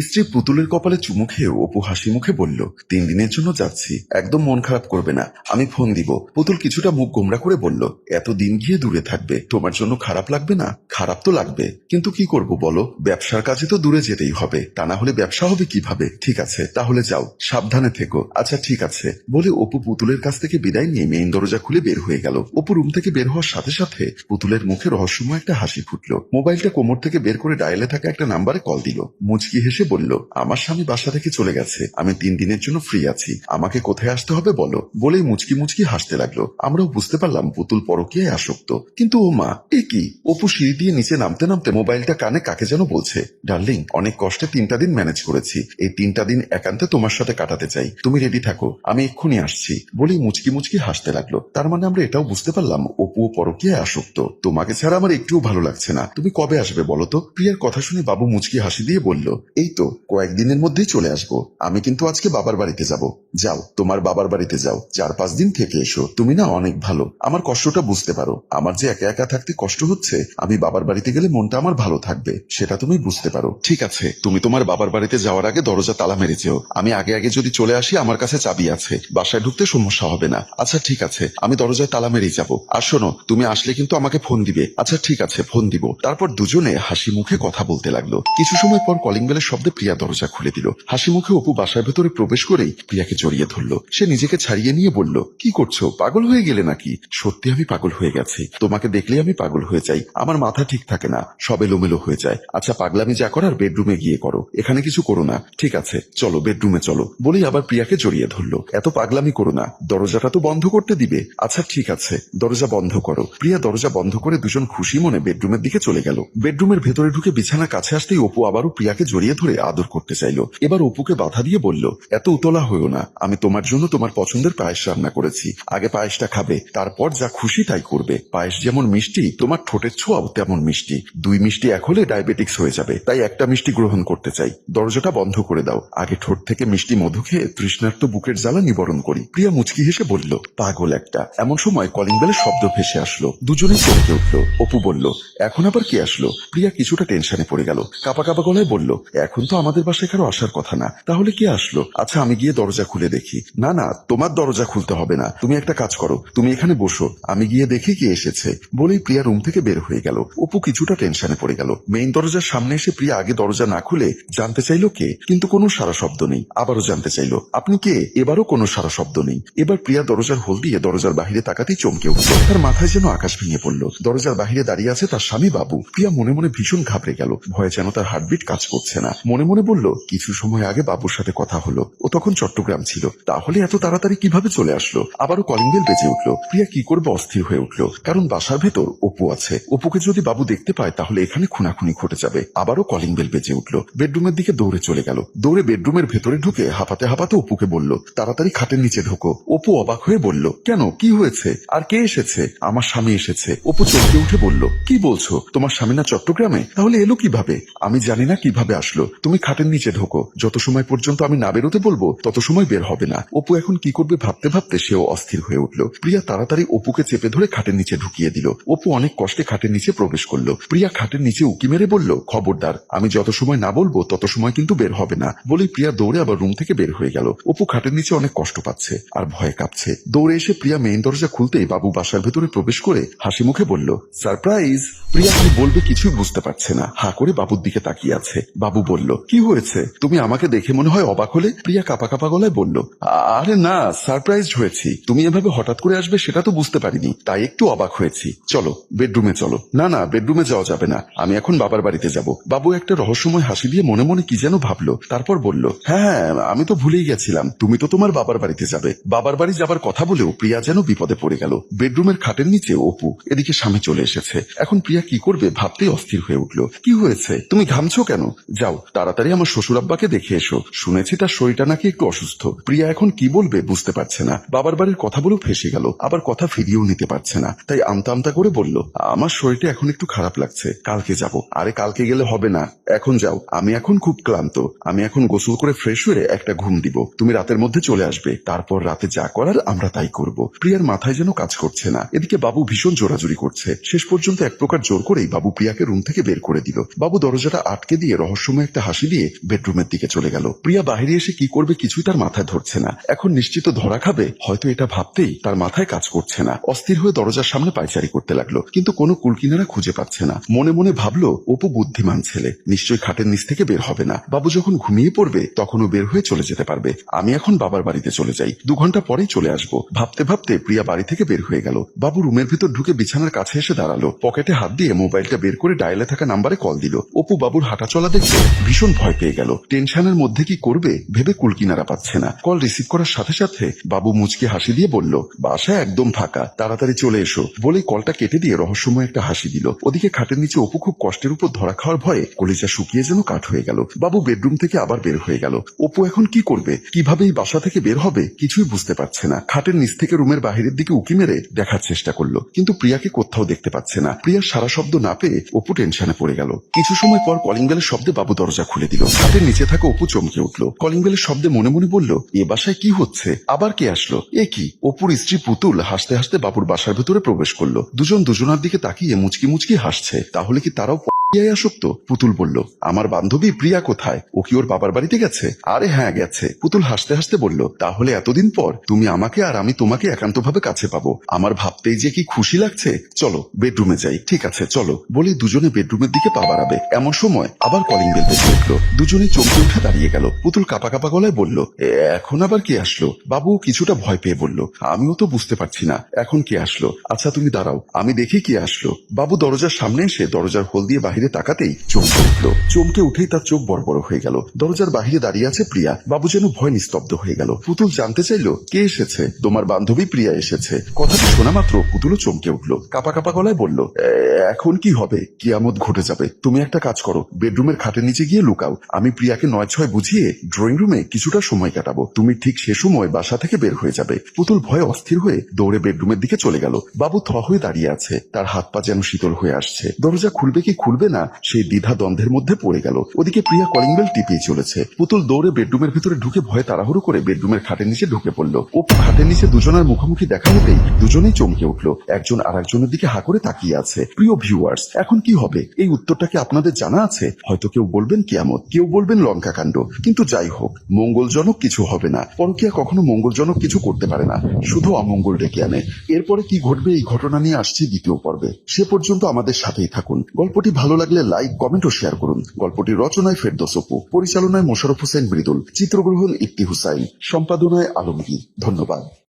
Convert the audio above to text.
স্ত্রী পুতুলের কপালে চুমু খেয়ে অপু হাসি মুখে বলল, তিন দিনের জন্য যাচ্ছি। একদম মন খারাপ করবে না। আমি ফোন দিব। পুতুল কিছুটা মুখ গোমরা করে বলল, এত দিন গিয়ে দূরে থাকবে। তোমার জন্য খারাপ লাগবে না? খারাপ তো লাগবে। কিন্তু কি করব বলো? ব্যবসার কাজে তো দূরে যেতেই হবে। তা না হলে ব্যবসা হবে কীভাবে? ঠিক আছে, তাহলে যাও। সাবধানে থেকো। আচ্ছা ঠিক আছে। বলে অপু পুতুলের কাছ থেকে বিদায় নিয়ে মেইন দরজা খুলে বের হয়ে গেল। অপু রুম থেকে বের হওয়ার সাথে সাথে পুতুলের মুখে রহস্যময় একটা হাসি ফুটলো। মোবাইলটা কোমর থেকে বের করে ডায়ালে থাকা একটা নাম্বারে কল দিল। মুচকি হেসে বলল, আমার স্বামী বাসা থেকে চলে গেছে। আমি তিন দিনের জন্য ফ্রি আছি। আমাকে কোথায় আসতে হবে বলো? বলেই মুচকি মুচকি হাসতে লাগল। আমরাও বুঝতে পারলাম পুতুল পরকীয়ায় আসক্ত। কিন্তু ও মা, এ কি? অপু সিঁড়ি দিয়ে নিচে নামতে নামতে মোবাইলটা কানে কাকে যেন বলছে ডার্লিং অনেক কষ্টে তিনটা দিন ম্যানেজ করেছি। এই তিনটা দিন একান্তে তোমার সাথে কাটাতে চাই। তুমি রেডি থাকো, আমি এক্ষুনি আসছি। বলেই মুচকি মুচকি হাসতে লাগল। তার মানে আমরা এটাও বুঝতে পারলাম অপু পরকীয়ায় আসক্ত। তোমাকে ছাড়া আমার একটুও ভালো লাগছে না। তুমি কবে আসবে বলো তো? প্রিয়ার কথা শুনে বাবু মুচকি হাসি দিয়ে বলল, এই তো কয়েকদিনের মধ্যেই চলে আসব। আমি কিন্তু আজকে বাবার বাড়িতে যাব। যাও, তোমার বাবার বাড়িতে যাও। চার পাঁচ দিন থেকে এসো। তুমি না অনেক ভালো। আমার কষ্টটা বুঝতে পারো। আমার যে একা একা থাকতে কষ্ট হচ্ছে, আমি বাবার বাড়িতে গেলে মনটা আমার ভালো থাকবে, সেটা তুমি বুঝতে পারো। ঠিক আছে, তুমি তোমার বাবার বাড়িতে যাওয়ার আগে দরজা তালা মেরে যেও। আমি আগে আগে যদি চলে আসি, আমার কাছে চাবি আছে। বাসায় ঢুকতে সমস্যা হবে না। আচ্ছা ঠিক আছে, আমি দরজায় তালা মেরেই যাব। আর শোনো, তুমি আসলে কিন্তু আমাকে ফোন দিবে। আচ্ছা ঠিক আছে, ফোন দিব। তারপর দুজনে হাসি মুখে কথা বলতে লাগল। কিছু সময় পর কলিং বেলের শব্দে প্রিয়া দরজা খুলে দিল। হাসি মুখে অপু বাসার ভেতরে প্রবেশ করেই প্রিয়াকে জড়িয়ে ধরলো। সে নিজেকে ছাড়িয়ে নিয়ে বলল, কি করছ? পাগল হয়ে গেলে নাকি? সত্যি আমি পাগল হয়ে গেছি। তোমাকে দেখলে আমি পাগল হয়ে যাই। আমার মাথা ঠিক থাকে না। সব এলোমেলো হয়ে যায়। আচ্ছা পাগলামি যা করার বেডরুমে গিয়ে করো। এখানে কিছু করো না। ঠিক আছে, চলো, বেডরুমে চলো। বলেই আবার প্রিয়াকে জড়িয়ে ধরলো। এত পাগলামি করো না। দরজাটা তো বন্ধ করতে দিবে। আচ্ছা ঠিক আছে। দরজা বন্ধ করো। প্রিয়া দরজা বন্ধ করে দুজন খুশি মনে বেডরুমের দিকে চলে গেল। বেডরুমের ভেতরে ঢুকে বিছানা কাছে আসতেই অপু আবারও প্রিয়াকে জড়িয়ে ধরে আদর করতে চাইলো। এবার অপুকে বাধা দিয়ে বলল, এত উতলা হইও না, আমি তোমার জন্য তোমার পছন্দের পায়েস রান্না করেছি। আগে পায়েসটা খাবে, তারপর যা খুশি তাই করবে। পায়েস যেমন মিষ্টি, তোমার ঠোঁটের ছোঁয়াও তেমন মিষ্টি। দুই মিষ্টি এক হলে ডায়াবেটিক্স হয়ে যাবে, তাই একটা মিষ্টি গ্রহণ করতে চাই। দরজাটা বন্ধ করে দাও। আগে ঠোঁট থেকে মিষ্টি মধু খেয়ে তৃষ্ণার্ত বুকের জ্বালা নিবরণ করি। প্রিয়া মুচকি হেসে বলল, পাগল একটা। এমন সময় কলিং বেলের শব্দ ভেসে আসলো। দুজনেই চমকে উঠল। অপু বলল, এখন আবার কে আসলো? প্রিয়া কিছুটা টেনশনে পড়ে গেল। কাপা কাপা গলায় বলল, এখন তো আমাদের বাসায় কারও আসার কথা না। তাহলে কে আসলো? আচ্ছা আমি গিয়ে দরজা খুলে দেখি। না না, তোমার দরজা খুলতে হবে না। তুমি একটা কাজ করো, তুমি এখানে বসো। আমি গিয়ে দেখি কে এসেছে। বলেই প্রিয়া রুম থেকে বের হয়ে গেল। অপু কিছুটা টেনশনে পড়ে গেল। মেইন দরজার সামনে এসে প্রিয়া আগে দরজা না খুলে জানতে চাইলো কে, কিন্তু কোনো সারা শব্দ নেই। আবারও জানতে চাইলো, আপনি কে? এবারও কোনো সারা শব্দ নেই। এবার প্রিয়া দরজার হোল দিয়ে দরজার বাহিরে তাকাতেই চমকে উঠল। তার মাথায় যেন আকাশ ভেঙে পড়ল। দরজার বাহিরে দাঁড়িয়ে আছে তার স্বামী বাবু। প্রিয়া মনে মনে ভীষণ ঘাবড়ে গেল। ভয়ে যেন তার হার্টবিট কাজ করছে না। মনে মনে বলল, কিছু সময় আগে বাবুর সাথে কথা হলো। ও তখন চট্টগ্রাম ছিল। তাহলে এত তাড়াতাড়ি কীভাবে চলে আসলো? আবারও কলিং বেল বেজে উঠল। প্রিয়া কি করবে অস্থির হয়ে উঠল। কারণ বাসার ভেতর অপু আছে। অপুকে যদি বাবু দেখতে পায়, তাহলে এখানে খুনাখুনি ঘটে যাবে। আবারও কলিং বেল বেজে উঠল। বেডরুমের দিকে দৌড়ে চলে গেল। দৌড়ে বেডরুমের ভেতরে ঢুকে হাঁপাতে হাঁপাতে অপুকে বলল, তাড়াতাড়ি খাটের নিচে ঢোকো। অপু অবাক হয়ে বলল, কেন? কি হয়েছে? আর কে এসেছে? আমার স্বামী এসেছে। অপু চমকে উঠে বলল, কি বলছো? তোমার স্বামী না চট্টগ্রামে? তাহলে এলো কীভাবে? আমি জানি না কীভাবে আসলো। তুমি খাটের নিচে ঢোকো। যত সময় পর্যন্ত আমি না বেরোতে বলব, তত সময় বের হবে না। অপু এখন কি করবে ভাবতে ভাবতে সেও অস্থির হয়ে উঠল। প্রিয়া তাড়াতাড়ি অপুকে চেপে ধরে খাটের নিচে ঢুকিয়ে দিল। অপু অনেক কষ্টে খাটের নিচে প্রবেশ করল। প্রিয়া খাটের নিচে উকি মেরে বলল, খবরদার, আমি যত সময় না বলব, তত সময় কিন্তু বের হবে না। বলেই প্রিয়া দৌড়ে আবার রুম থেকে বের হয়ে গেল। অপু খাটের নিচে অনেক কষ্ট পাচ্ছে আর ভয়ে কাঁপছে। দৌড়ে এসে প্রিয়া মেইন দরজা খুলতেই বাবু বাসার ভেতরে প্রবেশ করে হাসি মুখে বলল, সারপ্রাইজ! প্রিয়া কি বলবে কিছুই বুঝতে পারছে না। হা করে বাবুর দিকে তাকিয়ে আছে। বাবু বলল, কি হয়েছে? তুমি আমাকে দেখে মনে হয় অবাক হলে? প্রিয়া কাপা কাপা গলায় বলল আরে না সারপ্রাইজ হয়েছি। তুমি এভাবে হঠাৎ করে আসবে সেটা তো বুঝতে পারিনি। তাই একটু অবাক হয়েছি। চলো, বেডরুমে চলো। না না, বেডরুমে যাওয়া যাবে না। আমি এখন বাবার বাড়িতে যাব। বাবু একটা রহস্যময় হাসি দিয়ে মনে মনে কি যেন ভাবলো। তারপর বলল হ্যাঁ আমি তো ভুলেই গেছিলাম। তুমি তো তোমার বাবার বাড়িতে যাবে। বাবার বাড়ি যাবার কথা বলেও প্রিয়া যেন বিপদে পড়ে গেল। বেডরুমের খাটের নিচে অপু, এদিকে স্বামী চলে এসেছে। এখন প্রিয়া কি করবে ভাবতেই অস্থির হয়ে উঠল। কি হয়েছে? তুমি ঘামছো কেন? যাও, তাড়াতাড়ি আমার শ্বশুর আব্বাকে দেখে এসো। শুনেছি তার শরীরটা নাকি একটু অসুস্থ। প্রিয়া এখন কি বলবে বুঝতে পারছে না। বাবার বাড়ির কথা বলেও ফেসে গেল, আবার কথা ফিরিয়েও নিতে পারছে না। তাই আমতা আমতা করে বলল, আমার শরীরটা এখন একটু খারাপ লাগছে, কালকে যাব। আরে, কালকে গেলে হবে না। এখন যাও। আমি এখন খুব ক্লান্ত। আমি এখন গোসল করে ফ্রেশ হয়ে একটা ঘুম দিব। তুমি রাতের মধ্যে চলে আসবে। তারপর রাতে যা করার আমরা তাই করব। প্রিয়ার মাথায় যেন কাজ করছে না। এদিকে বাবু ভীষণ জোরাজুরি করছে। শেষ পর্যন্ত এক প্রকার জোর করেই বাবু প্রিয়াকে রুম থেকে বের করে দিল। বাবু দরজাটা আটকে দিয়ে রহস্যময় একটা হাসি দিয়ে বেডরুমের দিকে চলে গেল। প্রিয়া বাইরে এসে কি করবে কিছুই তার মাথায় ধরছে না। এখন নিশ্চিত ধরা খাবে, হয়তো এটা ভাবতেই তার মাথায় কাজ করছে না। অস্থির হয়ে দরজার সামনে পায়চারি করতে লাগল। কিন্তু কোনো কুলকিনারা খুঁজে পাচ্ছে না। মনে মনে ভাবলো, অপু বুদ্ধিমান ছেলে। নিশ্চয়ই খাটের নিচ থেকে বের হবে না। বাবু যখন ঘুমিয়ে পড়বে, তখনও বের হয়ে চলে যেতে পারবে। আমি এখন বাবার বাড়িতে চলে যাই। দু ঘণ্টা পরেই চলে আসব। ভাবতে ভাবতে প্রিয়া বাড়ি থেকে বের হয়ে গেল। বাবু রুমের ভিতর ঢুকে বিছানার কাছে এসে দাঁড়াল। পকেটে হাত দিয়ে মোবাইলটা বের করে ডায়ালে থাকা নাম্বারে কল দিল। অপু বাবুর হাঁটা চলা দেখে ভীষণ ভয় পেয়ে গেল। টেনশনের মধ্যে কি করবে, ভেবে কুলকিনারা পাচ্ছে না। কল রিসিভ করার সাথে সাথে বাবু মুচকে হাসি দিয়ে বলল, বাসা একদম ফাঁকা। তাড়াতাড়ি চলে এসো। বলেই কলটা কেটে দিয়ে রহস্যময় একটা হাসি দিল। ওদিকে খাটের নিচে অপু খুব কষ্টের উপর ধরা খাওয়ার ভয়ে কলিজা শুকিয়ে যেন কাঠ হয়ে গেল। বাবু বেডরুম থেকে আবার বের হয়ে গেল। অপু এখন কি করবে? কীভাবে এই বাসা থেকে বের হবে? কিছুই বুঝতে পারছে না। খাটের নিচ থেকে রুমের বাহিরের দিকে উকি মেরে দেখার চেষ্টা করল। কিন্তু প্রিয়াকে কোথাও দেখতে পাচ্ছে না। প্রিয়ার সারা শব্দ না পেয়ে অপু টেনশনে পড়ে গেল। কিছু সময় পর কলিং বেলের শব্দে বাবু দরজা খুলে দিল। খাটের নিচে থাকা অপু চমকে উঠল। কলিং বেলের শব্দে মনে মনে বলল, এ বাসায় কি হচ্ছে? আবার কে আসলো? এ কি? অপুর স্ত্রী পুতুল হাসতে হাসতে বাবুর বাসার ভেতরে প্রবেশ করল। দুজন দুজনার দিকে তাকিয়ে মুচকি মুচকি হাসছে। তাহলে কি তারাও পুতুল বলল আমার বান্ধবী প্রিয়া কোথায়? ও কি ওর বাবার বাড়িতে গেছে? আরে হ্যাঁ গেছে। পুতুল হাসতে হাসতে বলল তাহলে এতদিন পর তুমি আমাকে আর আমি তোমাকে কাছে পাবো। আমার ভাবতেই যে কি খুশি লাগছে চলো বেডরুমে যাই ঠিক আছে চলো। বলে দুজনে বেডরুমের দিকে পা বাড়াবে। এমন সময় আবার কলিং বেল বেজে উঠল। দুজনেই চমকে উঠে দাঁড়িয়ে গেল। পুতুল কাপা কাপা গলায় বলল "এ, এখন আবার কে আসলো? বাবু কিছুটা ভয় পেয়ে বলল আমিও তো বুঝতে পারছি না এখন কে আসলো? আচ্ছা তুমি দাঁড়াও আমি দেখি কে আসলো। বাবু দরজার সামনে এসে দরজার হোল দিয়ে বাহিরে তাকাতেই চমকে উঠল। চমকে উঠেই তার চোখ বড় বড় হয়ে গেল। দরজার বাহিরে দাঁড়িয়ে আছে প্রিয়া। বাবু যেন ভয় নিস্তব্ধ হয়ে গেল। পুতুল জানতে চাইল কে এসেছে? তোমার বান্ধবী প্রিয়া এসেছে। কথাটি শোনা মাত্র পুতুলও চমকে উঠল। কাপা কাপা গলায় বলল "এ, এখন কি হবে? কিয়ামত ঘটে যাবে। তুমি একটা কাজ করো, বেডরুমের খাটের নিচে গিয়ে লুকাও। আমি প্রিয়াকে নয় ছয় বুঝিয়ে ড্রয়িং রুমে কিছুটা সময় কাটাবো। তুমি ঠিক সে সময় বাসা থেকে বের হয়ে যাবে। পুতুল ভয়ে অস্থির হয়ে দৌড়ে বেডরুমের দিকে চলে গেল। বাবু থ হয়ে দাঁড়িয়ে আছে। তার হাত পা যেন শীতল হয়ে আসছে। দরজা খুলবে কি খুলবে না সেই দ্বিধা দ্বন্দ্বের মধ্যে পড়ে গেল। ওদিকে প্রিয়া কলিং বেল টিপিয়ে চলেছে। পুতুল দৌড়ে বেডরুমের ভিতরে ঢুকে ভয়ে তাড়াহুড়ো করে বেডরুমের খাটের নিচে ঢুকে পড়ল। ও খাটের নিচে দুজনের মুখোমুখি দেখা হতেই দুজনেই চমকে উঠল। একজন আর একজনের দিকে হা করে তাকিয়ে আছে। প্রিয় ভিউয়ার্স এখন কি হবে? এই উত্তরটা কি আপনাদের জানা আছে? হয়তো কেউ বলবেন কিয়ামত, কেউ বলবেন লঙ্কা কাণ্ড কিন্তু যাই হোক, মঙ্গলজনক কিছু হবে না। পরকিয়া কখনো মঙ্গলজনক কিছু করতে পারে না। শুধু অমঙ্গল ডেকে আনে। এরপরে কি ঘটবে? এই ঘটনা নিয়ে আসছি দ্বিতীয় পর্বে। সে পর্যন্ত আমাদের সাথেই থাকুন। গল্পটি ভালো লাগলে লাইক কমেন্ট ও শেয়ার করুন। গল্পটি রচনায় ফেরদোস অপু। পরিচালনায় মোশারফ হোসেন মৃদুল। চিত্রগ্রহণ ইফতি হুসাইন। সম্পাদনায় আলমগীর। ধন্যবাদ।